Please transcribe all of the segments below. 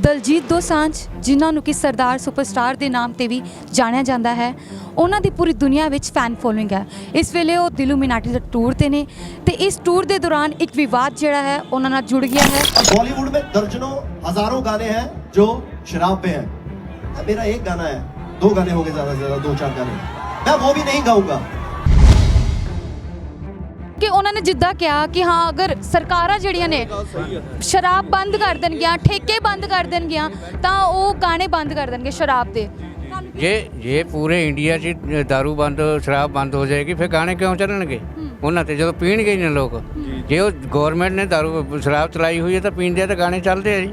ਦਲਜੀਤ ਦੋਸਾਂਝ ਜਿਨ੍ਹਾਂ ਨੂੰ ਕਿ ਸਰਦਾਰ ਸੁਪਰਸਟਾਰ ਦੇ ਨਾਮ ਤੇ ਵੀ ਜਾਣਿਆ ਜਾਂਦਾ ਹੈ ਉਹਨਾਂ ਦੀ ਪੂਰੀ ਦੁਨੀਆ ਵਿੱਚ ਫੈਨ ਫੋਲੋਇੰਗ ਹੈ ਇਸ ਵੇਲੇ ਉਹ ਦਿਲੂਮਿਨਾਟੀ ਦਾ ਟੂਰ ਤੇ ਨੇ ਤੇ ਇਸ ਟੂਰ ਦੇ ਦੌਰਾਨ ਇੱਕ ਵਿਵਾਦ ਜਿਹੜਾ ਹੈ ਉਹਨਾਂ ਨਾਲ ਜੁੜ ਗਿਆ ਹੈ और बॉलीवुड में दर्जनों हजारों गाने हैं जो शराब पे हैं अब मेरा एक गाना है दो गाने होंगे ज्यादा से ज्यादा दो चार गाने मैं वो भी नहीं गाऊंगा ਕਿ ਉਹਨਾਂ ਨੇ ਜਿੱਦਾਂ ਕਿਹਾ ਕਿ ਹਾਂ ਅਗਰ ਸਰਕਾਰਾਂ ਜਿਹੜੀਆਂ ਨੇ ਸ਼ਰਾਬ ਬੰਦ ਕਰ ਦੇਣਗੀਆਂ ਠੇਕੇ ਬੰਦ ਕਰ ਦੇਣਗੀਆਂ ਤਾਂ ਉਹ ਗਾਣੇ ਬੰਦ ਕਰ ਦੇਣਗੇ ਸ਼ਰਾਬ ਦੇ ਜੇ ਜੇ ਪੂਰੇ ਇੰਡੀਆ 'ਚ दारू ਬੰਦ ਸ਼ਰਾਬ ਬੰਦ ਹੋ ਜਾਏਗੀ ਫਿਰ ਗਾਣੇ ਕਿਉਂ ਚੱਲਣਗੇ ਉਹਨਾਂ ਤੇ ਜਦੋਂ ਪੀਣਗੇ ਹੀ ਨੇ ਲੋਕ ਜੇ ਉਹ ਗਵਰਨਮੈਂਟ ਨੇ दारू ਸ਼ਰਾਬ ਚਲਾਈ ਹੋਈ ਹੈ ਤਾਂ ਪੀਂਦੇ ਆ ਤਾਂ ਗਾਣੇ ਚੱਲਦੇ ਆ ਜੀ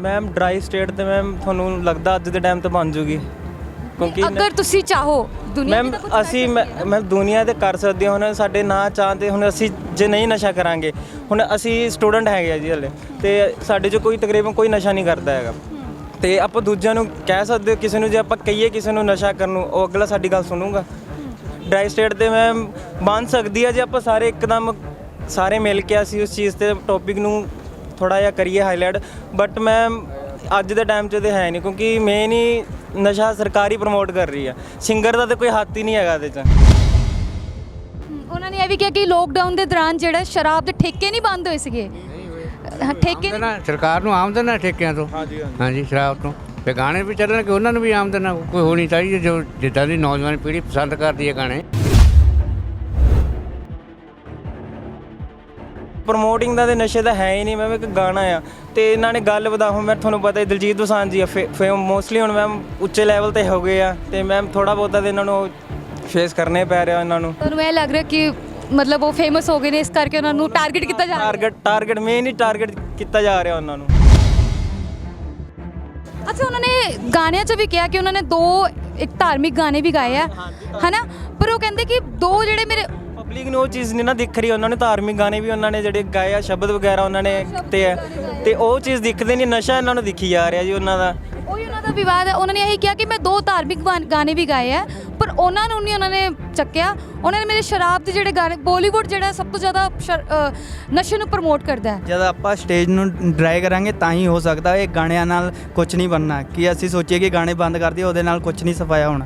ਮੈਮ ਡਰਾਈ ਸਟੇਟ ਤੇ ਮੈਮ ਤੁਹਾਨੂੰ ਲੱਗਦਾ ਅੱਜ ਦੇ ਟਾਈਮ ਤੇ ਬਣ ਜੂਗੀ ਕਿਉਂਕਿ ਅਗਰ ਤੁਸੀਂ ਚਾਹੋ ਦੁਨੀਆ ਮੈਮ ਅਸੀਂ ਸਕਦੇ ਹਾਂ। ਮੈਂ ਦੁਨੀਆ ਤੇ ਕਰ ਸਕਦੇ ਹਾਂ ਹੁਣ ਸਾਡੇ ਨਾ ਚਾਹਤੇ ਹੁਣ ਅਸੀਂ ਜੇ ਨਹੀਂ ਨਸ਼ਾ ਕਰਾਂਗੇ ਹੁਣ ਅਸੀਂ ਸਟੂਡੈਂਟ ਹੈਗੇ ਆ ਜੀ ਹਲੇ ਤੇ ਸਾਡੇ ਚ ਕੋਈ ਤਕਰੀਬਨ ਕੋਈ ਨਸ਼ਾ ਨਹੀਂ ਕਰਦਾ ਹੈਗਾ ਤੇ ਆਪਾਂ ਦੂਜਿਆਂ ਨੂੰ ਕਹਿ ਸਕਦੇ ਹਾਂ, ਕਿਸੇ ਨੂੰ ਜੇ ਆਪਾਂ ਕਹੀਏ ਕਿਸੇ ਨੂੰ ਨਸ਼ਾ ਕਰਨ ਨੂੰ ਉਹ ਅਗਲਾ ਸਾਡੀ ਗੱਲ ਸੁਣੂਗਾ ਡਰਾਈ ਸਟੇਟ ਤੇ ਮੈਮ ਬਣ ਸਕਦੀ ਹੈ ਜੇ ਆਪਾਂ ਸਾਰੇ ਇੱਕਦਮ ਸਾਰੇ ਮਿਲ ਕੇ ਅਸੀਂ ਉਸ ਚੀਜ਼ ਤੇ ਟੌਪਿਕ ਨੂੰ ਥੋੜਾ ਜਿਹਾ ਕਰੀਏ ਹਾਈਲਾਈਟ ਬਟ ਮੈਮ ਅੱਜ ਦੇ ਟਾਈਮ 'ਚ ਤੇ ਹੈ ਨਹੀਂ ਕਿਉਂਕਿ ਮੇਨ ਹੀ ਨਸ਼ਾ ਸਰਕਾਰੀ ਪ੍ਰਮੋਟ ਕਰ ਰਹੀ ਹੈ ਸਿੰਗਰ ਦਾ ਤੇ ਕੋਈ ਹੱਥ ਹੀ ਨਹੀਂ ਹੈਗਾ ਇਹਦੇ 'ਚ। ਉਹਨਾਂ ਨੇ ਇਹ ਵੀ ਕਿਹਾ ਕਿ ਲੋਕਡਾਊਨ ਦੇ ਦੌਰਾਨ ਜਿਹੜਾ ਸ਼ਰਾਬ ਦੇ ਠੇਕੇ ਨਹੀਂ ਬੰਦ ਹੋਏ ਸੀਗੇ। ਹਾਂ, ਠੇਕੇ ਆਮਦਨ ਆ, ਸਰਕਾਰ ਨੂੰ ਆਮਦਨ ਹੈ ਠੇਕਿਆਂ ਤੋਂ। ਹਾਂਜੀ ਹਾਂਜੀ। ਸ਼ਰਾਬ ਤੋਂ। ਫਿਰ ਗਾਣੇ ਵੀ ਚੱਲਣਗੇ ਉਹਨਾਂ ਨੂੰ ਵੀ ਆਮਦਨ ਆ, ਕੋਈ ਹੋਣੀ ਚਾਹੀਦੀ ਜੋ ਜਿੱਦਾਂ ਦੀ ਨੌਜਵਾਨ ਪੀੜ੍ਹੀ ਪਸੰਦ ਕਰਦੀ ਹੈ ਗਾਣੇ। ਪ੍ਰਮੋਟਿੰਗ ਦਾ ਤੇ ਨਸ਼ੇ ਦਾ ਹੈ ਹੀ ਨਹੀਂ ਮੈਮ ਇੱਕ ਗਾਣਾ ਆ। ਤੇ ਇਹਨਾਂ ਨੇ ਗੱਲ ਵਧਾ ਹੁਣ ਮੈਂ ਤੁਹਾਨੂੰ ਪਤਾ ਹੈ ਦਿਲਜੀਤ ਦੋਸਾਂਝ ਜੀ ਫੇਮ ਮੋਸਟਲੀ ਹੁਣ ਮੈਮ ਉੱਚੇ ਲੈਵਲ ਤੇ ਹੋ ਗਏ ਆ। ਤੇ ਮੈਮ ਥੋੜਾ ਬਹੁਤਾ ਤੇ ਇਹਨਾਂ ਨੂੰ ਫੇਸ ਕਰਨੇ ਪੈ ਰਿਹਾ ਇਹਨਾਂ ਨੂੰ। ਤੁਹਾਨੂੰ ਇਹ ਲੱਗ ਰਿਹਾ ਕਿ ਮਤਲਬ ਉਹ ਫੇਮਸ ਹੋ ਗਏ ਨੇ ਇਸ ਕਰਕੇ ਉਹਨਾਂ ਨੂੰ ਟਾਰਗੇਟ ਕੀਤਾ ਜਾ ਰਿਹਾ। ਟਾਰਗੇਟ ਟਾਰਗੇਟ ਮੇਨ ਹੀ ਟਾਰਗੇਟ ਕੀਤਾ ਜਾ ਰਿਹਾ ਉਹਨਾਂ ਨੂੰ। ਅੱਛਾ ਉਹਨਾਂ ਨੇ ਗਾਣਿਆਂ 'ਚ ਵੀ ਕਿਹਾ ਕਿ ਉਹਨਾਂ ਨੇ ਦੋ ਇੱਕ ਧਾਰਮਿਕ ਗਾਣੇ ਵੀ ਗਾਏ ਆ ਹਨਾ? ਪਰ ਉਹ ਕਹਿੰਦੇ ਕਿ ਦੋ ਜਿਹੜੇ ਮੇਰੇ ਪਬਲਿਕ ਨੂੰ ਉਹ ਚੀਜ਼ ਨਹੀਂ ਨਾ ਦਿਖ ਰਹੀ ਉਹਨਾਂ ਨੇ ਧਾਰਮਿਕ ਗਾਣੇ ਵੀ ਉਹਨਾਂ ਨੇ ਜਿਹੜੇ ਗਾਏ ਆ ਸ਼ਬਦ ਵਗੈਰਾ ਉਹਨਾਂ ਨੇ ਕੀਤੇ ਆ। ਤੇ ਉਹ ਚੀਜ਼ ਦਿਖਦੇ ਨਹੀਂ ਨਸ਼ਾ ਇਹਨਾਂ ਨੂੰ ਦਿਖੀ ਜਾ ਰਿਹਾ ਜੀ ਉਹਨਾਂ ਦਾ। ਉਹੀ ਉਹਨਾਂ ਦਾ ਵਿਵਾਦ ਹੈ। ਉਹਨਾਂ ਨੇ ਇਹੀ ਕਿਹਾ ਕਿ ਮੈਂ ਦੋ ਧਾਰਮਿਕ ਗਾਣ- ਵੀ ਗਾਏ ਆ ਪਰ ਉਹਨਾਂ ਨੂੰ ਨਹੀਂ ਉਹਨਾਂ ਨੇ ਚੱਕਿਆ। ਉਹਨਾਂ ਨੇ ਮੇਰੇ ਸ਼ਰਾਬ ਦੇ ਜਿਹੜੇ ਗਾਣੇ ਬਾਲੀਵੁੱਡ ਜਿਹੜਾ ਸਭ ਤੋਂ ਜ਼ਿਆਦਾ ਨਸ਼ੇ ਨੂੰ ਪ੍ਰਮੋਟ ਕਰਦਾ ਹੈ। ਜਦ ਆਪਾਂ ਸਟੇਜ ਨੂੰ ਡਰਾਈ ਕਰਾਂਗੇ ਤਾਂ ਹੀ ਹੋ ਸਕਦਾ ਇਹ ਗਾਣਿਆਂ ਨਾਲ ਕੁਝ ਨਹੀਂ ਬਣਨਾ। ਕਿ ਅਸੀਂ ਸੋਚੀਏ ਕਿ ਗਾਣੇ ਬੰਦ ਕਰ ਦਈਏ ਉਹਦੇ ਨਾਲ ਕੁਝ ਨਹੀਂ ਸਫਾਇਆ ਹੋਣਾ।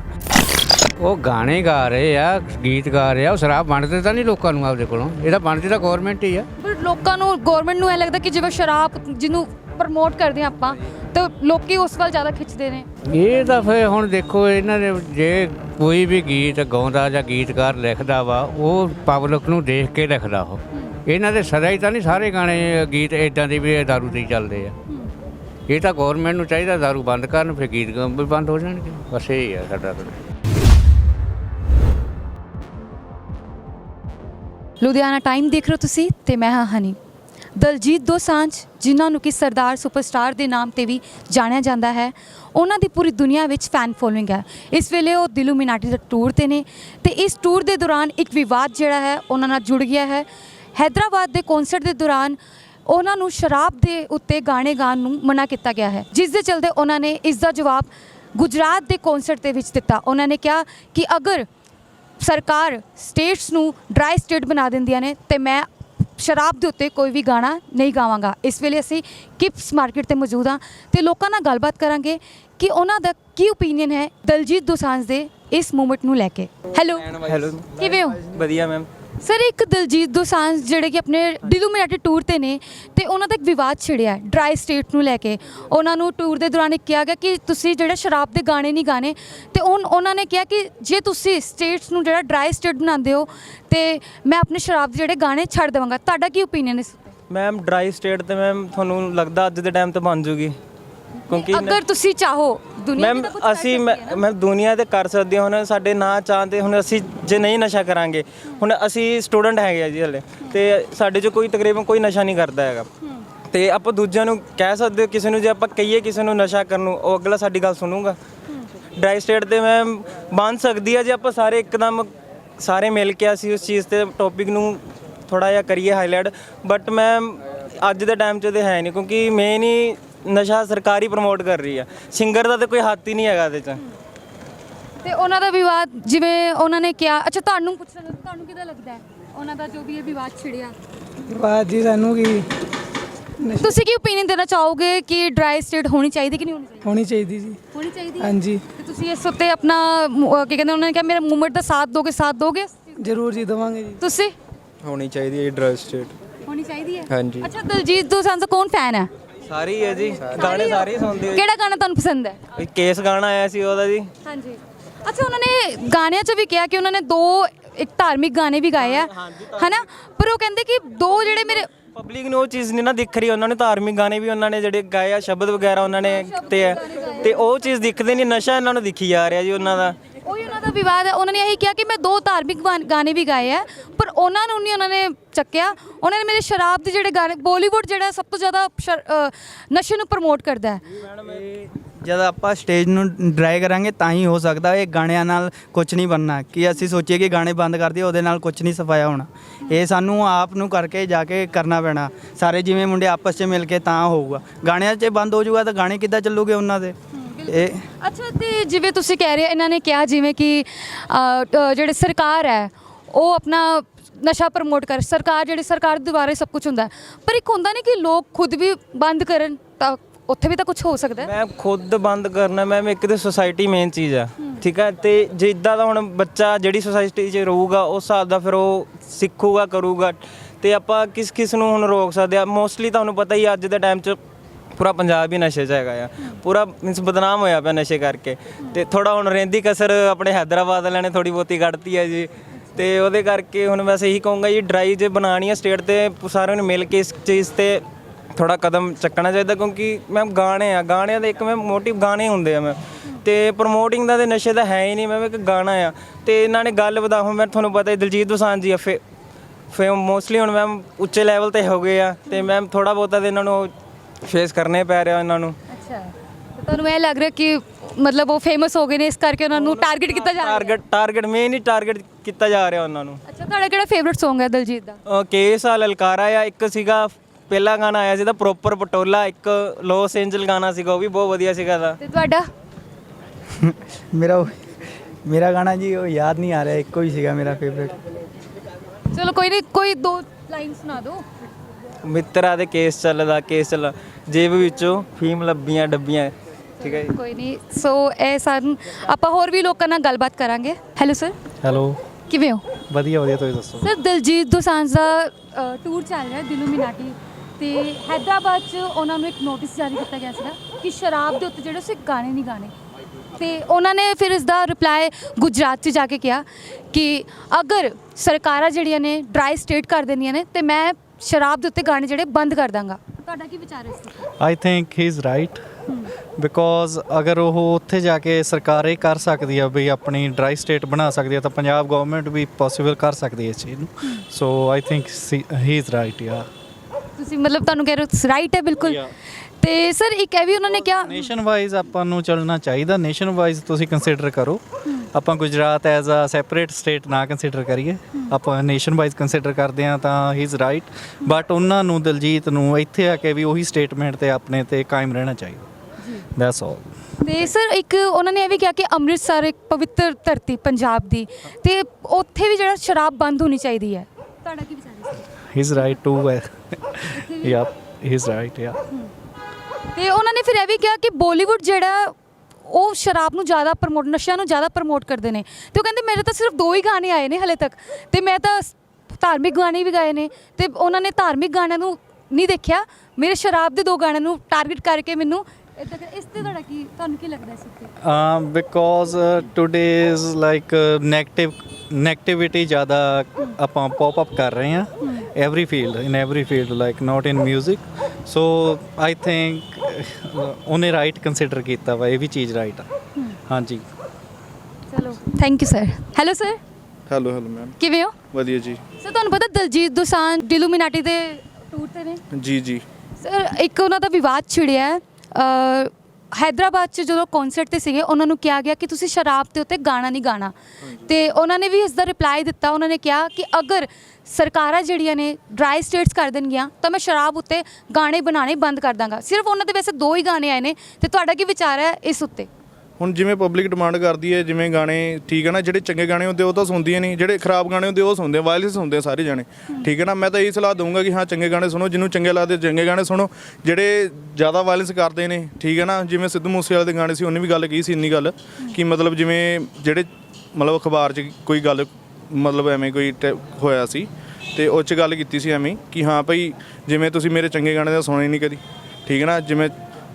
ਉਹ ਗਾਣੇ ਗਾ ਰਹੇ ਆ ਗੀਤ ਗਾ ਰਹੇ ਆ ਉਹ ਸ਼ਰਾਬ ਵੰਡਦੇ ਤਾਂ ਨਹੀਂ ਲੋਕਾਂ ਨੂੰ ਆਪਦੇ ਕੋਲੋਂ? ਇਹ ਤਾਂ ਵੰਡਦੀ ਤਾਂ ਗਵਰਨਮੈਂਟ ਹੀ ਆ। ਪਰ ਲੋਕਾਂ ਨੂੰ ਗਵਰਨਮੈਂਟ ਨੂੰ ਇਹ ਲੱਗਦਾ ਕਿ ਜਿਵੇਂ ਸ਼ਰਾਬ ਜਿਹਨੂੰ ਪ੍ਰਮੋਟ ਕਰਦੇ ਆ ਆਪਾਂ ਤਾਂ ਲੋਕੀ ਉਸ ਵੱਲ ਜ਼ਿਆਦਾ ਖਿੱਚਦੇ ਨੇ। ਇਹ ਤਾਂ ਫਿਰ ਹੁਣ ਦੇਖੋ ਇਹਨਾਂ ਦੇ ਜੇ ਕੋਈ ਵੀ ਗੀਤ ਗਾਉਂਦਾ ਜਾਂ ਗੀਤਕਾਰ ਲਿਖਦਾ ਵਾ ਉਹ ਪਬਲਿਕ ਨੂੰ ਦੇਖ ਕੇ ਲਿਖਦਾ ਉਹ। ਇਹਨਾਂ ਦੇ ਸਦਾ ਹੀ ਤਾਂ ਨਹੀਂ ਸਾਰੇ ਗਾਣੇ ਗੀਤ ਇਦਾਂ ਦੇ ਵੀ ਦਾਰੂ ਹੀ ਚੱਲਦੇ ਆ। ਇਹ ਤਾਂ ਗਵਰਨਮੈਂਟ ਨੂੰ ਚਾਹੀਦਾ ਦਾਰੂ ਬੰਦ ਕਰਨ ਫਿਰ ਗੀਤ ਵੀ ਬੰਦ ਹੋ ਜਾਣਗੇ। ਬਸ ਇਹ ਹੀ ਆ ਸਾਡਾ ਤਾਂ। ਲੁਧਿਆਣਾ ਟਾਈਮ ਦੇਖ ਰਹੇ ਹੋ ਤੁਸੀਂ ਤੇ ਮੈਂ ਹਾਂ ਹਨੀ। ਦਲਜੀਤ ਦੋਸਾਂਝ, ਜਿਨ੍ਹਾਂ ਨੂੰ ਕਿ ਸਰਦਾਰ ਸੁਪਰਸਟਾਰ ਦੇ ਨਾਮ ਤੇ ਵੀ ਜਾਣਿਆ ਜਾਂਦਾ ਹੈ, ਉਹਨਾਂ ਦੀ ਪੂਰੀ ਦੁਨੀਆ ਵਿੱਚ ਫੈਨ ਫੋਲੋਇੰਗ ਹੈ। ਇਸ ਵੇਲੇ ਉਹ ਦਿਲੂ ਦਿਲੂਮਿਨਾਟੀ ਦਾ ਟੂਰ ਤੇ ਨੇ ਤੇ ਇਸ ਟੂਰ ਦੇ ਦੌਰਾਨ ਇੱਕ ਵਿਵਾਦ ਜਿਹੜਾ ਹੈ, ਉਹਨਾਂ ਨਾਲ ਜੁੜ ਗਿਆ ਹੈ। ਹੈਦਰਾਬਾਦ ਦੇ ਕਨਸਰਟ ਦੇ ਦੌਰਾਨ ਉਹਨਾਂ ਨੂੰ ਸ਼ਰਾਬ ਦੇ ਉੱਤੇ ਗਾਣੇ ਗਾਉਣ ਨੂੰ ਮਨਾ ਕੀਤਾ ਗਿਆ ਹੈ। ਜਿਸ ਦੇ ਚਲਦੇ ਉਹਨਾਂ ਨੇ ਇਸ ਦਾ ਜਵਾਬ ਗੁਜਰਾਤ ਦੇ ਕਨਸਰਟ ਦੇ ਵਿੱਚ ਦਿੱਤਾ। ਉਹਨਾਂ ਨੇ ਕਿਹਾ ਕਿ ਅਗਰ ਸਰਕਾਰ ਸਟੇਟਸ ਨੂੰ ਡਰਾਈ ਸਟੇਟ ਬਣਾ ਦਿੰਦੀਆਂ ਨੇ ਤੇ ਮੈਂ ਸ਼ਰਾਬ ਦੇ ਉੱਤੇ ਕੋਈ ਵੀ ਗਾਣਾ ਨਹੀਂ ਗਾਵਾਂਗਾ। ਇਸ ਵੇਲੇ ਅਸੀਂ ਕਿਪਸ ਮਾਰਕੀਟ ਤੇ ਮੌਜੂਦ ਹਾਂ ਤੇ ਲੋਕਾਂ ਨਾਲ ਗੱਲਬਾਤ ਕਰਾਂਗੇ ਕਿ ਉਹਨਾਂ ਦਾ ਕੀ ਓਪੀਨੀਅਨ ਹੈ ਦਲਜੀਤ ਦੋਸਾਂਝ ਦੇ ਇਸ ਮੂਵਮੈਂਟ ਨੂੰ ਲੈ ਕੇ। ਹੈਲੋ ਹੈਲੋ ਕਿਵੇਂ ਹੋ? ਵਧੀਆ ਮੈਮ। ਸਰ ਇੱਕ ਦਲਜੀਤ ਦੋਸਾਂਝ ਜਿਹੜੇ ਕਿ ਆਪਣੇ ਡਿਲੂਮਿਨਾਟੀ ਟੂਰ ਤੇ ਨੇ ਤੇ ਉਹਨਾਂ ਦਾ ਇੱਕ ਵਿਵਾਦ ਛਿੜਿਆ ਹੈ ਡਰਾਈ ਸਟੇਟ ਨੂੰ ਲੈ ਕੇ। ਉਹਨਾਂ ਨੂੰ ਟੂਰ ਦੇ ਦੌਰਾਨ ਇੱਕ ਕਿਹਾ ਗਿਆ ਕਿ ਤੁਸੀਂ ਜਿਹੜਾ ਸ਼ਰਾਬ ਦੇ ਗਾਣੇ ਨਹੀਂ ਗਾਣੇ ਤੇ ਉਨ- ਉਹਨਾਂ ਨੇ ਕਿਹਾ ਕਿ ਜੇ ਤੁਸੀਂ ਸਟੇਟਸ ਨੂੰ ਜਿਹੜਾ ਡਰਾਈ ਸਟੇਟ ਬਣਾਉਂਦੇ ਹੋ ਤੇ ਮੈਂ ਆਪਣੇ ਸ਼ਰਾਬ ਦੇ ਜਿਹੜੇ ਗਾਣੇ ਛੱਡ ਦੇਵਾਂਗਾ। ਤੁਹਾਡਾ ਕੀ ਓਪੀਨੀਅਨ ਇਸ ਉੱਤੇ? ਮੈਮ ਡਰਾਈ ਸਟੇਟ ਤੇ ਮੈਮ ਤੁਹਾਨੂੰ ਲੱਗਦਾ ਅੱਜ ਦੇ ਟਾਈਮ ਤੇ ਬਣ ਜੂਗੀ? ਕਿਉਂਕਿ ਅਗਰ ਤੁਸੀਂ ਚਾਹੋ ਦੁਨੀਆ ਮੈਮ ਅਸੀਂ। ਮੈਂ ਦੁਨੀਆ ਤੇ ਕਰ ਸਕਦੇ ਹਾਂ ਹੁਣ ਸਾਡੇ ਨਾ ਚਾਹਤੇ ਹੁਣ ਅਸੀਂ ਜੇ ਨਹੀਂ ਨਸ਼ਾ ਕਰਾਂਗੇ ਹੁਣ ਅਸੀਂ ਸਟੂਡੈਂਟ ਹੈਗੇ ਆ ਜੀ ਹਲੇ ਤੇ ਸਾਡੇ 'ਚ ਕੋਈ ਤਕਰੀਬਨ ਕੋਈ ਨਸ਼ਾ ਨਹੀਂ ਕਰਦਾ ਹੈਗਾ ਤੇ ਆਪਾਂ ਦੂਜਿਆਂ ਨੂੰ ਕਹਿ ਸਕਦੇ ਹਾਂ, ਕਿਸੇ ਨੂੰ ਜੇ ਆਪਾਂ ਕਹੀਏ ਕਿਸੇ ਨੂੰ ਨਸ਼ਾ ਕਰਨ ਨੂੰ ਉਹ ਅਗਲਾ ਸਾਡੀ ਗੱਲ ਸੁਣੂਗਾ ਡਰਾਈ ਸਟੇਟ ਤੇ ਮੈਮ ਬਣ ਸਕਦੀ ਹੈ ਜੇ ਆਪਾਂ ਸਾਰੇ ਇੱਕਦਮ ਸਾਰੇ ਮਿਲ ਕੇ ਅਸੀਂ ਉਸ ਚੀਜ਼ ਤੇ ਟੌਪਿਕ ਨੂੰ ਥੋੜਾ ਜਿਹਾ ਕਰੀਏ ਹਾਈਲਾਈਟ ਬਟ ਮੈਮ ਅੱਜ ਦੇ ਟਾਈਮ 'ਚ ਤੇ ਹੈ ਨਹੀਂ ਕਿਉਂਕਿ ਮੇਨ ਹੀ ਨਸ਼ਾ ਸਰਕਾਰੀ ਪ੍ਰਮੋਟ ਕਰ ਰਹੀ ਹੈ ਸਿੰਗਰ ਦਾ ਤੇ ਕੋਈ ਹੱਥ ਹੀ ਨਹੀਂ ਹੈਗਾ ਇਹਦੇ 'ਚ। ਤੇ ਉਹਨਾਂ ਦਾ ਵਿਵਾਦ ਜਿਵੇਂ ਉਹਨਾਂ ਨੇ ਕਿਹਾ ਅੱਛਾ ਤੁਹਾਨੂੰ ਪੁੱਛਣਾ ਤੁਹਾਨੂੰ ਕਿਹਦਾ ਲੱਗਦਾ ਹੈ? ਉਹਨਾਂ ਦਾ ਜੋ ਵੀ ਇਹ ਵਿਵਾਦ ਛਿੜਿਆ। ਬਾਤ ਜੀ ਸਾਨੂੰ ਕੀ? ਤੁਸੀਂ ਕੀ ਓਪੀਨੀਅਨ ਦੇਣਾ ਚਾਹੋਗੇ ਕਿ ਡਰਾਈ ਸਟੇਟ ਹੋਣੀ ਚਾਹੀਦੀ ਕਿ ਨਹੀਂ ਹੋਣੀ ਚਾਹੀਦੀ? ਹੋਣੀ ਚਾਹੀਦੀ ਜੀ। ਹੋਣੀ ਚਾਹੀਦੀ ਹਾਂਜੀ। ਤੇ ਤੁਸੀਂ ਇਸ ਉੱਤੇ ਆਪਣਾ ਮ- ਅਹ ਕੀ ਕਹਿੰਦੇ ਉਹਨਾਂ ਨੇ ਕਿਹਾ ਮੇਰੇ ਮੂਵਮੈਂਟ ਦਾ ਸਾਥ ਦੋਗੇ ਸਾਥ ਦੋਗੇ? ਜ਼ਰੂਰ ਜੀ ਦਵਾਂਗੇ ਜੀ। ਤੁਸੀਂ? ਹੋਣੀ ਚਾਹੀਦੀ ਹੈ ਡਰਗ ਸਟੇਟ ਹੋਣੀ ਚਾਹੀਦੀ ਹੈ? ਹਾਂਜੀ। ਅੱਛਾ ਦਲਜੀਤ ਦੋਸਾਂਝ ਦਾ ਕੌਣ ਫੈਨ ਹੈ? ਸਾਰੀ ਹੈ ਜੀ। ਗਾਣੇ ਸਾਰੇ ਹੀ ਸੁਣਦੇ ਕਿਹੜਾ ਗਾਣਾ ਤੁਹਾਨੂੰ ਪਸੰਦ ਹੈ? ਹੋ ਕੇਸ ਗਾਣਾ ਆਇਆ ਸੀ ਉਹਦਾ ਜੀ। ਹਾਂਜੀ। ਅੱਛਾ ਉਹਨਾਂ ਨੇ ਗਾਣਿਆਂ 'ਚ ਵੀ ਕਿਹਾ ਕਿ ਉਹਨਾਂ ਨੇ ਦੋ ਇੱਕ ਧਾਰਮਿਕ ਗਾਣੇ ਵੀ ਗਾਏ ਆ। ਹਨਾ? ਪਰ ਉਹ ਕਹਿੰਦੇ ਕਿ ਦੋ ਜਿਹੜੇ ਮੇਰੇ ਪਬਲਿਕ ਨੂੰ ਉਹ ਚੀਜ਼ ਨਹੀਂ ਨਾ ਦਿਖ ਰਹੀ। ਉਹਨਾਂ ਨੇ ਧਾਰਮਿਕ ਗਾਣੇ ਵੀ ਉਹਨਾਂ ਨੇ ਜਿਹੜੇ ਗਾਏ ਆ ਸ਼ਬਦ ਵਗੈਰਾ ਉਹਨਾਂ ਨੇ ਕੀਤੇ ਆ। ਤੇ ਉਹ ਚੀਜ਼ ਦਿਖਦੇ ਨਹੀਂ ਨਸ਼ਾ ਇਹਨਾਂ ਨੂੰ ਦਿਖੀ ਜਾ ਰਿਹਾ ਜੀ ਉਹਨਾਂ ਦਾ। ਉਹਨਾਂ ਦਾ ਵਿਵਾਦ ਹੈ। ਉਹਨਾਂ ਨੇ ਇਹੀ ਕਿਹਾ ਕਿ ਮੈਂ ਦੋ ਧਾਰਮਿਕ ਗਾਣ- ਗਾਣੇ ਵੀ ਗਾਏ ਆ ਪਰ ਉਹਨਾਂ ਨੂੰ ਨਹੀਂ ਉਹਨਾਂ ਨੇ ਚੱਕਿਆ। ਉਹਨਾਂ ਨੇ ਮੇਰੇ ਸ਼ਰਾਬ ਦੇ ਜਿਹੜੇ ਗਾਣੇ ਬਾਲੀਵੁੱਡ ਜਿਹੜਾ ਸਭ ਤੋਂ ਜ਼ਿਆਦਾ ਸ਼ਰ- ਅ, ਨਸ਼ੇ ਨੂੰ ਪ੍ਰਮੋਟ ਕਰਦਾ ਹੈ। ਜਦ ਆਪਾਂ ਸਟੇਜ ਨੂੰ ਡਰਾਈ ਕਰਾਂਗੇ ਤਾਂ ਹੀ ਹੋ ਸਕਦਾ ਇਹ ਗਾਣਿਆਂ ਨਾਲ ਕੁਝ ਨਹੀਂ ਬਣਨਾ। ਕਿ ਅਸੀਂ ਸੋਚੀਏ ਕਿ ਗਾਣੇ ਬੰਦ ਕਰ ਦਈਏ ਉਹਦੇ ਨਾਲ ਕੁਝ ਨਹੀਂ ਸਫਾਇਆ ਹੋਣਾ। ਇਹ ਸਾਨੂੰ ਆਪ ਨੂੰ ਕਰਕੇ ਜਾ ਕੇ ਕਰਨਾ ਪੈਣਾ। ਸਾਰੇ ਜਿਵੇਂ ਮੁੰਡੇ ਆਪਸ 'ਚ ਮਿਲ ਕੇ ਤਾਂ ਹੋਊਗਾ। ਗਾਣਿਆਂ 'ਚ ਬੰਦ ਹੋ ਜਾਊਗਾ ਤਾਂ ਗਾਣੇ ਕਿੱਦਾਂ ਚੱਲੂਗੇ ਉਹਨਾਂ ਦੇ? ਇਹ ਅੱਛਾ ਤੇ ਜਿਵੇਂ ਤੁਸੀਂ ਕਹਿ ਰਹੇ ਹੋ, ਇਹਨਾਂ ਨੇ ਕਿਹਾ ਜਿਵੇਂ ਕਿ ਜਿਹੜੇ ਸਰਕਾਰ ਹੈ ਉਹ ਆਪਣਾ ਨਸ਼ਾ ਪ੍ਰਮੋਟ ਕਰ ਸਰਕਾਰ ਜਿਹੜੀ ਸਰਕਾਰ ਦੇ ਦੁਆਰੇ ਸਭ ਕੁਝ ਹੁੰਦਾ। ਪਰ ਇੱਕ ਹੁੰਦਾ ਨਹੀਂ ਕਿ ਲੋਕ ਖੁਦ ਵੀ ਬੰਦ ਕਰਨ ਤਾਂ ਉੱਥੇ ਵੀ ਤਾਂ ਕੁਝ ਹੋ ਸਕਦਾ ਮੈਂ ਖੁਦ ਬੰਦ ਕਰਨਾ ਮੈਮ ਇੱਕ ਤੇ ਸੁਸਾਇਟੀ ਮੇਨ ਚੀਜ਼ ਆ ਠੀਕ ਹੈ ਤੇ ਜੇ ਇਦਾਂ ਦਾ ਹੁਣ ਬੱਚਾ ਜਿਹੜੀ ਸੁਸਾਇਟੀ 'ਚ ਰਹੂਗਾ ਉਸ ਹਿਸਾਬ ਦਾ ਫਿਰ ਉਹ ਸਿੱਖੂਗਾ ਕਰੂਗਾ। ਤੇ ਆਪਾਂ ਕਿਸ ਕਿਸ ਨੂੰ ਹੁਣ ਰੋਕ ਸਕਦੇ ਆ? ਮੋਸਟਲੀ ਤੁਹਾਨੂੰ ਪਤਾ ਹੀ ਅੱਜ ਦੇ ਟਾਈਮ 'ਚ ਪੂਰਾ ਪੰਜਾਬ ਹੀ ਨਸ਼ੇ 'ਚ ਹੈਗਾ ਆ। ਪੂਰਾ ਮੀਨਸ ਬਦਨਾਮ ਹੋਇਆ ਪਿਆ ਨਸ਼ੇ ਕਰਕੇ। ਤੇ ਥੋੜਾ ਹੁਣ ਰਹਿੰਦੀ ਕਸਰ ਆਪਣੇ ਹੈਦਰਾਬਾਦ ਵਾਲਿਆਂ ਨੇ ਥੋੜੀ ਬਹੁਤੀ ਕੱਢਤੀ ਹੈ ਜੀ। ਤੇ ਉਹਦੇ ਕਰਕੇ ਹੁਣ ਮੈਂ ਇਹੀ ਕਹੂੰਗਾ ਜੀ, ਡਰਾਈ ਜੇ ਬਣਾਣੀ ਹੈ ਸਟੇਟ ਤੇ, ਸਾਰਿਆਂ ਨੂੰ ਮਿਲ ਕੇ ਇਸ ਚੀਜ਼ ਤੇ ਥੋੜਾ ਕਦਮ ਚੱਕਣਾ ਚਾਹੀਦਾ ਕਿਉਂਕਿ ਮੈਂ ਗਾਣੇ ਆ, ਗਾਣਿਆਂ ਦੇ ਇੱਕ ਮੈਂ ਮੋਟਿਵ ਗਾਣੇ ਹੁੰਦੇ ਆ ਮੈਂ। ਤੇ ਪ੍ਰੋਮੋਟਿੰਗ ਦਾ ਤੇ ਨਸ਼ੇ ਦਾ ਹੈ ਹੀ ਨਹੀਂ, ਮੈਂ ਇੱਕ ਗਾਣਾ ਆ। ਤੇ ਇਹਨਾਂ ਨੇ ਗੱਲ ਵਧਾਓ ਮੈਂ ਤੁਹਾਨੂੰ ਪਤਾ ਹੀ ਦਲਜੀਤ ਦੋਸਾਂਝ ਜੀ ਆ, ਫੇ ਫੇ ਮੋਸਟਲੀ ਹੁਣ ਮੈਮ ਉੱਚੇ ਲੈਵਲ ਤੇ ਹੋ ਗਏ ਆ। ਤੇ ਮੈਮ ਥੋੜਾ ਬਹੁਤਾ ਤੇ ਇਹਨਾਂ ਨੂੰ ਫੇਸ ਕਰਨੇ ਪੈ ਰਿਹਾ ਇਹਨਾਂ ਨੂੰ। ਅੱਛਾ। ਤੇ ਤੁਹਾਨੂੰ ਇਹ ਲੱਗ ਰਿਹਾ ਕਿ ਮਤਲਬ ਉਹ ਫੇਮਸ ਹੋ ਗਏ ਨੇ ਇਸ ਕਰਕੇ ਉਹਨਾਂ ਨੂੰ ਟਾਰਗੇਟ ਕੀਤਾ ਜਾ ਰਿਹਾ। ਟਾਰਗੇਟ ਟਾਰਗੇਟ ਮੇਨ ਹੀ ਟਾਰਗੇਟ ਕੀਤਾ ਜਾ ਰਿਹਾ ਉਹਨਾਂ ਨੂੰ। ਅੱਛਾ ਤੁਹਾਡਾ ਕਿਹੜਾ ਫੇਵਰਿਟ Song ਹੈ ਦਲਜੀਤ ਦਾ? ਅਹ ਕੇਸ ਆ ਲਲਕਾਰਾ ਆ ਇੱਕ ਸੀਗਾ ਪਹਿਲਾ ਗਾਣਾ ਆਇਆ ਸੀ ਤਾਂ ਪ੍ਰੋਪਰ ਪਟੋਲਾ ਇੱਕ ਲੋਸ ਐਂਜਲ ਗਾਣਾ ਸੀਗਾ ਉਹ ਵੀ ਬਹੁਤ ਵਧੀਆ ਸੀਗਾ ਦਾ ਤੇ ਤੁਹਾਡਾ? ਮੇਰਾ ਉਹ- ਮੇਰਾ ਗਾਣਾ ਜੀ ਉਹ ਯਾਦ ਨਹੀਂ ਆ ਰਿਹਾ ਇੱਕੋ ਹੀ ਸੀਗਾ ਮੇਰਾ ਫੇਵਰੇਟ ਚਲੋ ਕੋਈ ਨਹੀਂ ਕੋਈ ਦੋ ਲਾਈਨ ਸੁਣਾ ਦਿਓ। ਮਿੱਤਰਾ ਦੇ ਕੇਸ ਚੱਲਦਾ ਕੇਸ ਚੱਲ ਜੇਬ ਵਿੱਚੋਂ ਫੀਮ ਲੱਭੀਆਂ ਡੱਬੀਆਂ। ਠੀਕ ਹੈ ਜੀ। ਕੋਈ ਨਹੀਂ ਸੋ ਇਹ ਸਾਨੂੰ। ਆਪਾਂ ਹੋਰ ਵੀ ਲੋਕਾਂ ਨਾਲ ਗੱਲਬਾਤ ਕਰਾਂਗੇ। ਹੈਲੋ ਸਰ ਹੈਲੋ ਕਿਵੇਂ ਹੋ? ਵਧੀਆ ਵਧੀਆ ਤੁਸੀਂ ਦੱਸੋ? ਸਰ ਦਲਜੀਤ ਦੋਸਾਂਝ ਦਾ ਟੂਰ ਚੱਲ ਰਿਹਾ ਦਿਲੂ ਮਿਨਾਟੀ। ਤੇ ਹੈਦਰਾਬਾਦ 'ਚ ਉਹਨਾਂ ਨੂੰ ਇੱਕ ਨੋਟਿਸ ਜਾਰੀ ਕੀਤਾ ਗਿਆ ਸੀਗਾ ਕਿ ਸ਼ਰਾਬ ਦੇ ਉੱਤੇ ਜਿਹੜੇ ਸੀ ਗਾਣੇ ਨਹੀਂ ਗਾਣੇ। ਤੇ ਉਹਨਾਂ ਨੇ ਫਿਰ ਇਸ ਦਾ ਰਿਪਲਾਈ ਗੁਜਰਾਤ 'ਚ ਜਾ ਕੇ ਕਿਹਾ ਕਿ ਅਗਰ ਸਰਕਾਰਾਂ ਜਿਹੜੀਆਂ ਨੇ ਡਰਾਈ ਸਟੇਟ ਕਰ ਦਿੰਦੀਆਂ ਨੇ ਤੇ ਮੈਂ ਸ਼ਰਾਬ ਦੇ ਉੱਤੇ ਗਾਣੇ ਜਿਹੜੇ ਬੰਦ ਕਰ ਦਾਂਗਾ। ਤੁਹਾਡਾ ਕੀ ਵਿਚਾਰ ਹੈ ਇਸ ਤੇ? I think he is right because ਅਗਰ ਉਹ ਉੱਥੇ ਜਾ ਕੇ ਸਰਕਾਰ ਇਹ ਕਰ ਸਕਦੀ ਆ ਵੀ ਆਪਣੀ ਡਰਾਈ ਸਟੇਟ ਬਣਾ ਸਕਦੀ ਆ ਤਾਂ ਪੰਜਾਬ ਗਵਰਨਮੈਂਟ ਵੀ ਪੋਸੀਬਲ ਕਰ ਸਕਦੀ ਹੈ ਇਸ ਚੀਜ਼ ਨੂੰ। So I think he is right ਯਾ ਤੁਸੀਂ ਮਤਲਬ ਤੁਹਾਨੂੰ ਕਹਿ ਰਹੇ ਹੋ ਰਾਈਟ ਹੈ ਬਿਲਕੁਲ. ਤੇ ਸਰ ਇੱਕ ਇਹ ਵੀ ਉਹਨਾਂ ਨੇ ਕਿਹਾ ਨੇਸ਼ਨ ਵਾਈਜ਼ ਆਪਾਂ ਨੂੰ ਚੱਲਣਾ ਚਾਹੀਦਾ। ਨੇਸ਼ਨ ਵਾਈਜ਼ ਤੁਸੀਂ ਕੰਸੀਡਰ ਕਰੋ। ਆਪਾਂ Gujarat as a separate state ਨਾ ਕੰਸੀਡਰ ਕਰੀਏ। ਆਪਾਂ ਨੇਸ਼ਨ ਵਾਈਜ਼ ਕੰਸੀਡਰ ਕਰਦੇ ਆ ਤਾਂ ਹੀ ਇਜ਼ ਰਾਈਟ ਬਟ ਉਹਨਾਂ ਨੂੰ ਦਲਜੀਤ ਨੂੰ ਇੱਥੇ ਆ ਕੇ ਵੀ ਉਹੀ ਸਟੇਟਮੈਂਟ ਤੇ ਆਪਣੇ ਤੇ ਕਾਇਮ ਰਹਿਣਾ ਚਾਹੀਦਾ। ਦੈਟਸ ਆਲ ਤੇ ਸਰ ਇੱਕ ਉਹਨਾਂ ਨੇ ਇਹ ਵੀ ਕਿਹਾ ਕਿ ਅੰਮ੍ਰਿਤਸਰ ਇੱਕ ਪਵਿੱਤਰ ਧਰਤੀ ਪੰਜਾਬ ਦੀ। ਤੇ ਉੱਥੇ ਵੀ ਜਿਹੜਾ ਸ਼ਰਾਬ ਬੰਦ ਹੋਣੀ ਚਾਹੀਦੀ ਹੈ। ਤੁਹਾਡਾ ਕੀ ਵਿਚਾਰ ਹੈ? ਹੀ ਇਜ਼ ਰਾਈਟ ਟੂ ਯਾ ਹੀ ਇਜ਼ ਰਾਈਟ ਯਾ ਤੇ ਉਹਨਾਂ ਨੇ ਫਿਰ ਇਹ ਵੀ ਕਿਹਾ ਕਿ ਬਾਲੀਵੁੱਡ ਜਿਹੜਾ ਉਹ ਸ਼ਰਾਬ ਨੂੰ ਜ਼ਿਆਦਾ ਪ੍ਰਮੋਟ ਨਸ਼ਿਆਂ ਨੂੰ ਜ਼ਿਆਦਾ ਪ੍ਰਮੋਟ ਕਰਦੇ ਨੇ। ਤੇ ਉਹ ਕਹਿੰਦੇ ਮੇਰੇ ਤਾਂ ਸਿਰਫ ਦੋ ਹੀ ਗਾਣੇ ਆਏ ਨੇ ਹਲੇ ਤੱਕ। ਤੇ ਮੈਂ ਤਾਂ ਧਾਰਮਿਕ ਗਾਣੇ ਵੀ ਗਾਏ ਨੇ। ਤੇ ਉਹਨਾਂ ਨੇ ਧਾਰਮਿਕ ਗਾਣਿਆਂ ਨੂੰ ਨਹੀਂ ਦੇਖਿਆ। ਮੇਰੇ ਸ਼ਰਾਬ ਦੇ ਦੋ ਗਾਣਿਆਂ ਨੂੰ ਟਾਰਗੇਟ ਕਰਕੇ ਮੈਨੂੰ ਇਸ ਤੇ ਤੁਹਾਡਾ ਕੀ ਤੁਹਾਨੂੰ ਕੀ ਲੱਗਦਾ ਇਸ ਉੱਤੇ um, because uh, today's like uh, negative negativity ਜ਼ਿਆਦਾ ਆਪਾਂ ਪੌਪ ਅਪ ਕਰ ਰਹੇ ਹਾਂ। Every field in every field like not in music. So i think ਉਹਨੇ ਰਾਈਟ ਕੰਸੀਡਰ ਕੀਤਾ ਵਾ ਇਹ ਵੀ ਚੀਜ਼ ਰਾਈਟ ਆ ਹਾਂਜੀ ਚਲੋ thank you sir hello sir hello hello ma'am ਕਿਵੇਂ ਹੋ ਵਧੀਆ ਜੀ ਸਰ ਤੁਹਾਨੂੰ ਪਤਾ ਦਲਜੀਤ ਦੋਸਾਂਝ ਡਿਲੂਮੀਨਾਟੀ ਦੇ ਟੂਰ ਤੇ ਨੇ ਜੀ ਜੀ ਸਰ ਇੱਕ ਉਹਨਾਂ ਦਾ ਵਿਵਾਦ ਛਿੜਿਆ ਹੈ। ਹੈਦਰਾਬਾਦ 'ਚ ਜਦੋਂ ਕਨਸਰਟ ਤੇ ਸੀਗੇ, ਉਹਨਾਂ ਨੂੰ ਕਿਹਾ ਗਿਆ ਕਿ ਤੁਸੀਂ ਸ਼ਰਾਬ ਦੇ ਉੱਤੇ ਗਾਣਾ ਨਹੀਂ ਗਾਣਾ। ਤੇ ਉਹਨਾਂ ਨੇ ਵੀ ਇਸ ਦਾ ਰਿਪਲਾਈ ਦਿੱਤਾ। ਉਹਨਾਂ ਨੇ ਕਿਹਾ ਕਿ ਅਗਰ ਸਰਕਾਰਾਂ ਜਿਹੜੀਆਂ ਨੇ ਡਰਾਈ ਸਟੇਟਸ ਕਰ ਦੇਣਗੀਆਂ, ਤਾਂ ਮੈਂ ਸ਼ਰਾਬ ਉੱਤੇ ਗਾਣੇ ਬਣਾਉਣੇ ਬੰਦ ਕਰ ਦਾਂਗਾ। ਸਿਰਫ ਉਹਨਾਂ ਦੇ ਵੈਸੇ ਦੋ ਹੀ ਗਾਣੇ ਆਏ ਨੇ, ਤੇ ਤੁਹਾਡਾ ਕੀ ਵਿਚਾਰ ਹੈ ਇਸ ਉੱਤੇ? ਹੁਣ ਜਿਵੇਂ ਪਬਲਿਕ ਡਿਮਾਂਡ ਕਰਦੀ ਹੈ, ਜਿਵੇਂ ਗਾਣੇ ਠੀਕ ਹੈ ਨਾ, ਜਿਹੜੇ ਚੰਗੇ ਗਾਣੇ ਹੁੰਦੇ ਉਹ ਤਾਂ ਸੁਣਦੀਆਂ ਨਹੀਂ। ਜਿਹੜੇ ਖਰਾਬ ਗਾਣੇ ਹੁੰਦੇ ਉਹ ਸੁਣਦੇ ਵਾਇਰਲੈਸ ਹੁੰਦੇ ਆ ਸਾਰੇ ਜਾਣੇ। ਠੀਕ ਹੈ ਨਾ, ਮੈਂ ਤਾਂ ਇਹੀ ਸਲਾਹ ਦਊਂਗਾ ਕਿ ਹਾਂ, ਚੰਗੇ ਗਾਣੇ ਸੁਣੋ, ਜਿਹਨੂੰ ਚੰਗੇ ਲੱਗਦੇ ਚੰਗੇ ਗਾਣੇ ਸੁਣੋ। ਜਿਹੜੇ ਜ਼ਿਆਦਾ ਵਾਇਲੈਂਸ ਕਰਦੇ ਨੇ, ਠੀਕ ਹੈ ਨਾ, ਜਿਵੇਂ ਸਿੱਧੂ ਮੂਸੇਵਾਲੇ ਦੇ ਗਾਣੇ ਸੀ, ਉਹਨੇ ਵੀ ਗੱਲ ਕਹੀ ਸੀ ਇੰਨੀ ਗੱਲ, ਕਿ ਮਤਲਬ ਜਿਵੇਂ ਜਿਹੜੇ ਮਤਲਬ ਅਖਬਾਰ 'ਚ ਕੋਈ ਗੱਲ, ਮਤਲਬ ਐਵੇਂ ਕੋਈ ਟੈ- ਹੋਇਆ ਸੀ, ਤੇ ਉਹ 'ਚ ਗੱਲ ਕੀਤੀ ਸੀ ਐਵੇਂ, ਕਿ ਹਾਂ ਭਾਈ, ਜਿਵੇਂ ਤੁਸੀਂ ਮੇਰੇ ਚੰਗੇ ਗਾਣੇ ਤਾਂ ਸੁਣੇ ਨਹੀਂ ਕਦੀ। ਠੀਕ ਹੈ ਨਾ, ਜਿਵੇਂ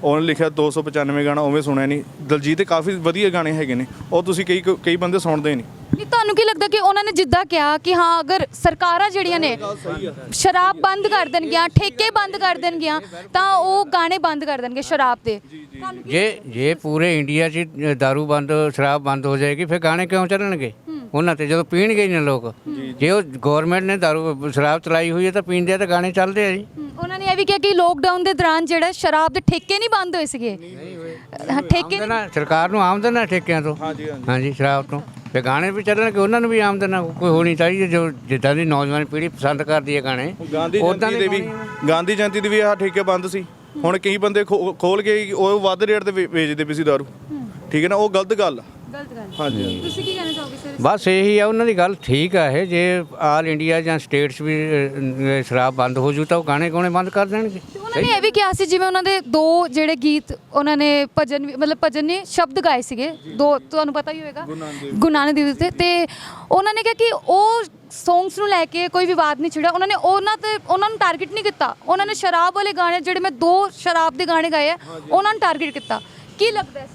ਉਹਨੇ ਲਿਖਿਆ 295 ਗਾਣਾ ਉਵੇਂ ਸੁਣਿਆ ਨਹੀਂ। ਦਲਜੀਤ ਦੇ ਕਾਫੀ ਵਧੀਆ ਗਾਣੇ ਹੈਗੇ ਨੇ। ਉਹ ਤੁਸੀਂ ਕਈ ਕਈ ਬੰਦੇ ਸੁਣਦੇ ਨਹੀਂ। ਨਹੀਂ ਤੁਹਾਨੂੰ ਕੀ ਲੱਗਦਾ ਕਿ ਉਹਨਾਂ ਨੇ ਜਿੱਦਾਂ ਕਿਹਾ ਕਿ ਹਾਂ ਅਗਰ ਸਰਕਾਰਾਂ ਜਿਹੜੀਆਂ ਨੇ ਸ਼ਰਾਬ ਬੰਦ ਕਰ ਦੇਣਗੀਆਂ ਠੇਕੇ ਬੰਦ ਕਰ ਦੇਣਗੀਆਂ ਤਾਂ ਉਹ ਗਾਣੇ ਬੰਦ ਕਰ ਦੇਣਗੇ ਸ਼ਰਾਬ ਦੇ। ਜੇ ਜੇ ਪੂਰੇ ਇੰਡੀਆ 'ਚ दारू ਬੰਦ ਸ਼ਰਾਬ ਬੰਦ ਹੋ ਜਾਏਗੀ ਫਿਰ ਗਾਣੇ ਕਿਉਂ ਚੱਲਣਗੇ? ਉਹਨਾਂ ਤੇ ਜਦੋਂ ਪੀਣਗੇ ਹੀ ਨਾ ਲੋਕ ਜੇ ਉਹ ਗਵਰਨਮੈਂਟ ਨੇ दारू ਸ਼ਰਾਬ ਚਲਾਈ ਹੋਈ ਹੈ ਤਾਂ ਪੀਂਦੇ ਆ ਤਾਂ ਗਾਣੇ ਚੱਲਦੇ ਆ ਜੀ। ਉਹਨਾਂ ਨੇ ਇਹ ਵੀ ਕਿਹਾ ਕਿ ਲੋਕਡਾਊਨ ਦੇ ਦੌਰਾਨ ਜਿਹੜਾ ਸ਼ਰਾਬ ਦੇ ਠੇਕੇ ਨਹੀਂ ਬੰਦ ਹੋਏ ਸੀਗੇ। ਹਾਂ, ਠੇਕੇ ਆਮਦਨ ਆ, ਸਰਕਾਰ ਨੂੰ ਆਮਦਨ ਆ ਠੇਕਿਆਂ ਤੋਂ। ਹਾਂਜੀ ਹਾਂਜੀ। ਸ਼ਰਾਬ ਤੋਂ। ਫਿਰ ਗਾਣੇ ਵੀ ਚੱਲਣਗੇ ਉਹਨਾਂ ਨੂੰ ਵੀ ਆਮਦਨ ਆ, ਕੋਈ ਹੋਣੀ ਚਾਹੀਦੀ ਜੋ ਜਿੱਦਾਂ ਦੀ ਨੌਜਵਾਨ ਪੀੜ੍ਹੀ ਪਸੰਦ ਕਰਦੀ ਹੈ ਗਾਣੇ। ਗਾਂਧੀ ਉੱਦਾਂ ਜਯੰਤੀ ਦੇ ਵੀ ਗਾਣੇ ਗਾਂਧੀ ਜਯੰਤੀ ਦੇ ਵੀ ਆਹ ਠੇਕੇ ਬੰਦ ਸੀ। ਹੁਣ ਕਈ ਬੰਦੇ ਖੋਲ ਕੇ ਉਹ ਵੱਧ ਰੇਟ ਤੇ ਵੇ- ਵੇਚਦੇ ਪਏ ਸੀ ਦਾਰੂ। ਠੀਕ ਹੈ ਨਾ ਉਹ ਗਲਤ ਗੱਲ ਆ। ਗਲਤ ਗੱਲ। ਹਾਂਜੀ ਤੁਸੀਂ ਕੀ ਕਹਿਣਾ ਚਾਹੋਗੇ ਸਰ? ਬਸ ਇਹੀ ਆ ਉਹਨਾਂ ਦੀ ਗੱਲ ਠੀਕ ਆ ਇਹ ਜੇ ਆਲ ਇੰਡੀਆ ਜਾਂ ਸਟੇਟਸ ਵੀ ਸ਼ਰਾਬ ਬੰਦ ਹੋ ਜੂ ਤਾਂ ਉਹ ਗਾਣੇ ਗਾਣੇ ਬੰਦ ਕਰ ਦੇਣਗੇ। ਉਹਨਾਂ ਨੇ ਇਹ ਵੀ ਕਿਹਾ ਸੀ ਜਿਵੇਂ ਉਹਨਾਂ ਦੇ ਦੋ ਜਿਹੜੇ ਗੀਤ ਉਹਨਾਂ ਨੇ ਭਜਨ ਵੀ- ਮਤਲਬ ਭਜਨ ਨੇ ਸ਼ਬਦ ਗਾਏ ਸੀਗੇ ਦੋ ਤੁਹਾਨੂੰ ਪਤਾ ਹੀ ਹੋਵੇਗਾ ਗੁਰੂ ਨਾਨਕ ਦੇਵ ਤੇ ਤੇ ਉਹਨਾਂ ਨੇ ਕਿਹਾ ਕਿ ਉਹ ਸੌਂਗਸ ਨੂੰ ਲੈ ਕੇ ਕੋਈ ਵਿਵਾਦ ਨਹੀਂ ਛਿੜਿਆ ਉਹਨਾਂ ਨੇ ਉਹਨਾਂ ਤੇ ਉਹਨਾਂ ਨੂੰ ਟਾਰਗੇਟ ਨਹੀਂ ਕੀਤਾ। ਉਹਨਾਂ ਨੇ ਸ਼ਰਾਬ ਵਾਲੇ ਗਾਣੇ ਜਿਹੜੇ ਮੈਂ ਦੋ ਸ਼ਰਾਬ ਦੇ ਗਾਣੇ ਗਾਏ ਆ ਉਹਨਾਂ ਨੂੰ ਟਾਰਗੇਟ ਕੀਤਾ। ਕੀ ਲੱਗਦਾ ਹੈ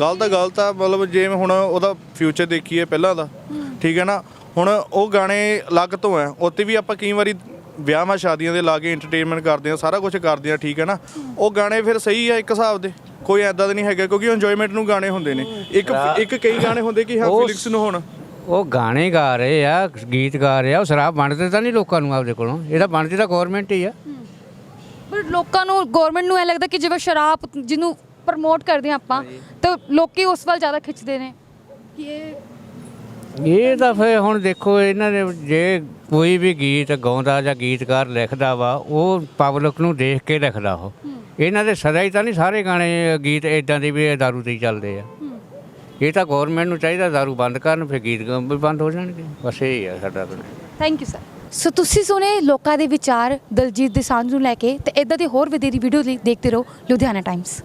ਗਲਤ ਆ ਗਲਤ ਆ ਮਤਲਬ ਜਿਵੇਂ ਹੁਣ ਉਹਦਾ ਫਿਊਚਰ ਦੇਖੀਏ ਪਹਿਲਾਂ ਦਾ ਠੀਕ ਹੈ ਨਾ? ਹੁਣ ਉਹ ਗਾਣੇ ਅਲੱਗ ਤੋਂ ਆ ਉੱਤੇ ਵੀ ਆਪਾਂ ਕਈ ਵਾਰੀ ਵਿਆਹਾਂ ਸ਼ਾਦੀਆਂ ਦੇ ਲਾ ਕੇ ਐਂਟਰਟੇਨਮੈਂਟ ਕਰਦੇ ਆ ਸਾਰਾ ਕੁਝ ਕਰਦੇ ਆ ਠੀਕ ਹੈ ਨਾ? ਉਹ ਗਾਣੇ ਫਿਰ ਸਹੀ ਆ ਇੱਕ ਹਿਸਾਬ ਦੇ ਕੋਈ ਐਦਾਂ ਦਾ ਨਹੀਂ ਹੈਗਾ ਕਿਉਂਕਿ ਇੰਜੋਇਮੈਂਟ ਨੂੰ ਗਾਣੇ ਹੁੰਦੇ ਨੇ। ਇੱਕ ਇੱਕ ਕਈ ਗਾਣੇ ਹੁੰਦੇ ਕਿ ਹਾਂ ਫੀਲਿੰਗਸ ਨੂੰ ਹੋਣ। ਉਹ ਗਾਣੇ ਗਾ ਰਹੇ ਆ ਗੀਤ ਗਾ ਰਹੇ ਆ ਉਹ ਸ਼ਰਾਬ ਵੰਡਦੇ ਤਾਂ ਨਹੀਂ ਲੋਕਾਂ ਨੂੰ ਆਪਦੇ ਕੋਲੋਂ ਇਹ ਤਾਂ ਵੰਡਦੀ ਤਾਂ ਗਵਰਨਮੈਂਟ ਹੀ ਆ। ਪਰ ਲੋਕਾਂ ਨੂੰ ਗਵਰਨਮੈਂਟ ਨੂੰ ਇਹ ਲੱਗਦਾ ਕਿ ਜਿਵੇਂ ਸ਼ਰਾਬ ਜਿਹਨੂੰ ਪ੍ਰਮੋਟ ਕਰਦੇ ਆ ਆਪਾਂ ਤਾਂ ਲੋਕੀ ਉਸ ਵੱਲ ਜ਼ਿਆਦਾ ਖਿੱਚਦੇ ਨੇ। ਕਿ ਇਹ ਇਹ ਤਾਂ ਫਿਰ ਹੁਣ ਦੇਖੋ ਇਹਨਾਂ ਦੇ ਜੇ ਕੋਈ ਵੀ ਗੀਤ ਗਾਉਂਦਾ ਜਾਂ ਗੀਤਕਾਰ ਲਿਖਦਾ ਵਾ ਉਹ ਪਬਲਿਕ ਨੂੰ ਦੇਖ ਕੇ ਲਿਖਦਾ ਉਹ। ਇਹਨਾਂ ਦੇ ਸਦਾ ਹੀ ਤਾਂ ਨਹੀਂ ਸਾਰੇ ਗਾਣੇ ਗੀਤ ਇਦਾਂ ਦੇ ਵੀ ਦਾਰੂ ਤੇ ਹੀ ਚੱਲਦੇ ਆ। ਇਹ ਤਾਂ ਗਵਰਨਮੈਂਟ ਨੂੰ ਚਾਹੀਦਾ ਦਾਰੂ ਬੰਦ ਕਰਨ ਫਿਰ ਗੀਤ ਵੀ ਬੰਦ ਹੋ ਜਾਣਗੇ। ਬਸ ਇਹ ਹੀ ਆ ਸਾਡਾ ਤਾਂ। ਥੈਂਕ ਯੂ ਸਰ ਸੋ ਤੁਸੀਂ ਸੁਣੇ ਲੋਕਾਂ ਦੇ ਵਿਚਾਰ ਦਲਜੀਤ ਦੋਸਾਂਝ ਨੂੰ ਲੈ ਕੇ ਤੇ ਇਦਾਂ ਦੀ ਹੋਰ ਵਧੇਰੀ ਵੀਡੀਓ ਲਈ ਦੇਖਦੇ ਰਹੋ ਲੁਧਿਆਣਾ ਟਾਈਮਸ